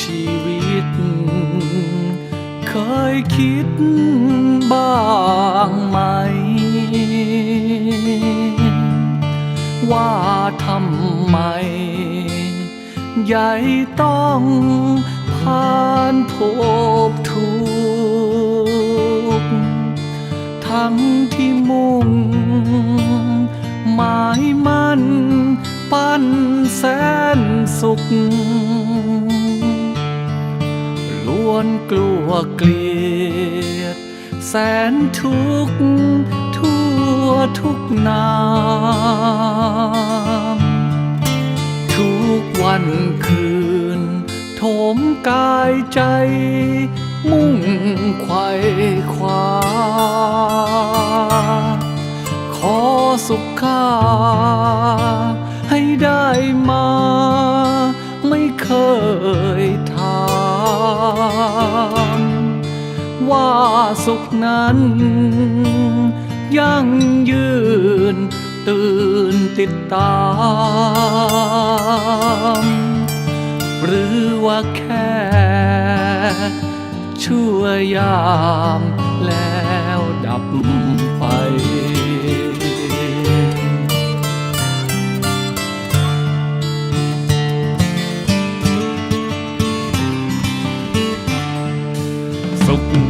ชีวิต เคยคิดบ้างไหม ว่าทำไม ใหญ่ต้องผ่านพบทุกข์ทั้งที่มุ่ง หมายมันปั้นแสนสุข วนกลัวเกลียด แสนทุกข์ทั่วทุกนามทุกวันคืน โถมกายใจ มุ่งไขว่คว้าขอสุขค่าให้ได้มา ไม่เคยถาม ว่าสุขนั้น ยั่งยืนตื่นติดตาม หรือว่าแค่ชั่วยามแล้วดับไป สุ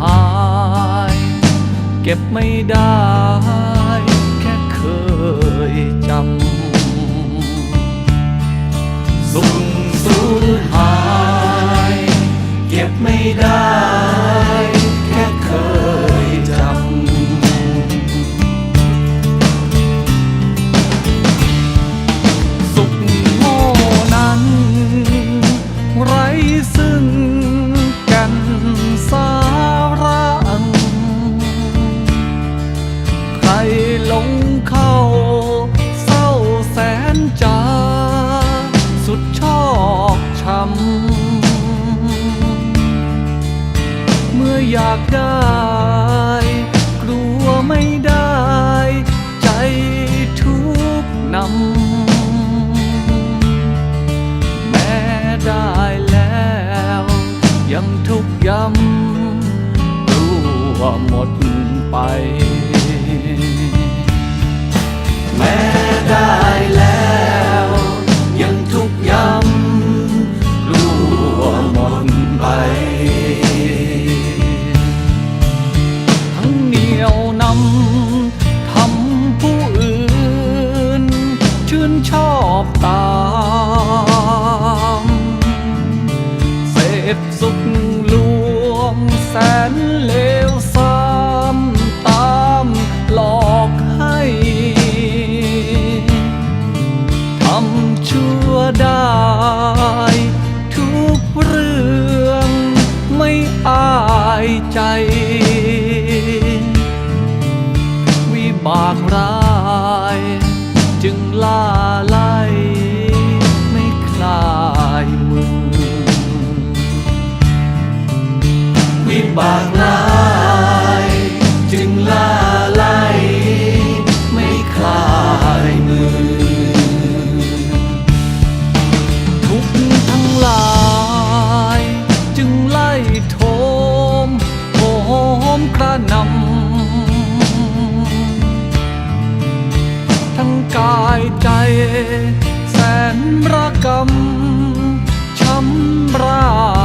หาย เก็บไม่ได้ แค่เคยจำสุขสูญหาย เก็บไม่ได้ หมดไป แม้ได้แล้ว ยังทุกย้ำกลัวหมดไป ทั้งเหนียวนำทำผู้อื่น ชื่นชอบตามเสพสุขลวงแสนเลว ใจ วิบากร้า กายใจ แสนระกำช้ำรา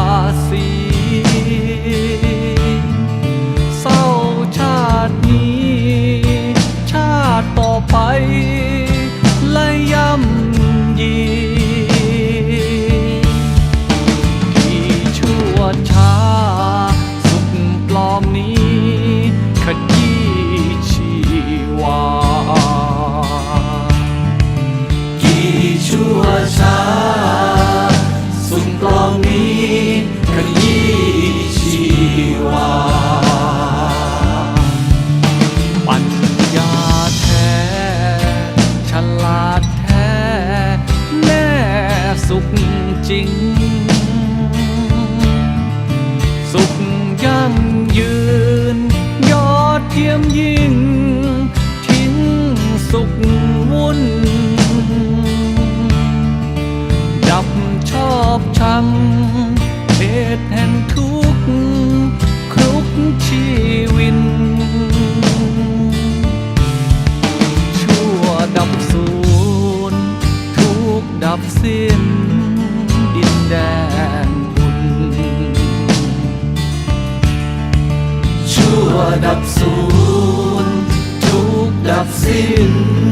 ชีวิน ชั่วดับศูนทุกดับสิ้น ดินแดนบุญ ชั่วดับศูนทุกดับสิ้น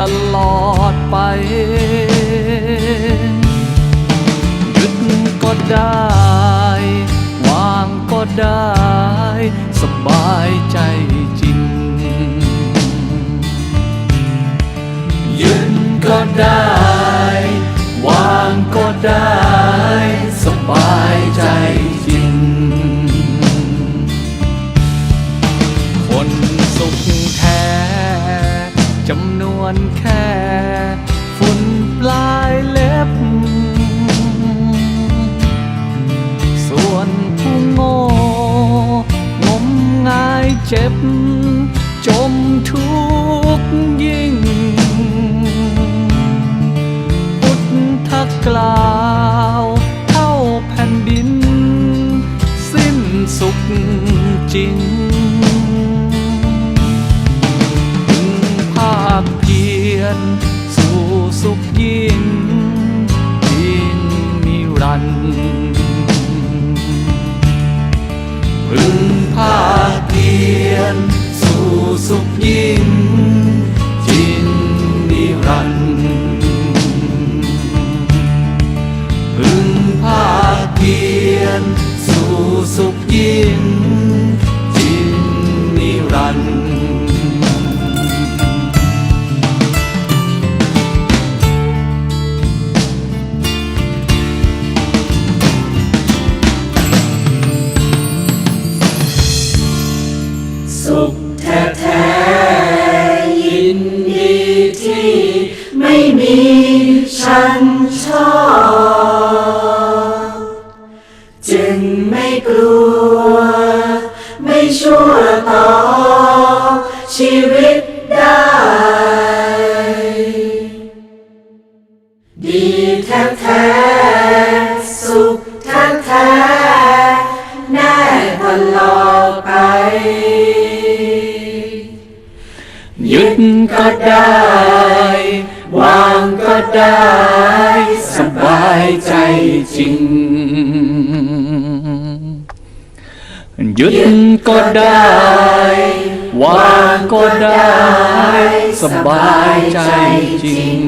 ตลอดไปหยุดก็ได้ วางก็ได้ สบายใจจริงยืนก็ได้ วางก็ได้ พึงภาคเพียรสู่สุขยิ่ง ฉันชอบจึงไม่กลัว ไม่ชั่วต่อ ชีวิตได้ ดีแท้แท้ๆสุขแท้แท้ๆแน่ตลอดไป ยึดก็ได้ายสบายใจจริงยึดก็ได้วางก็ได้ สบายใจจริง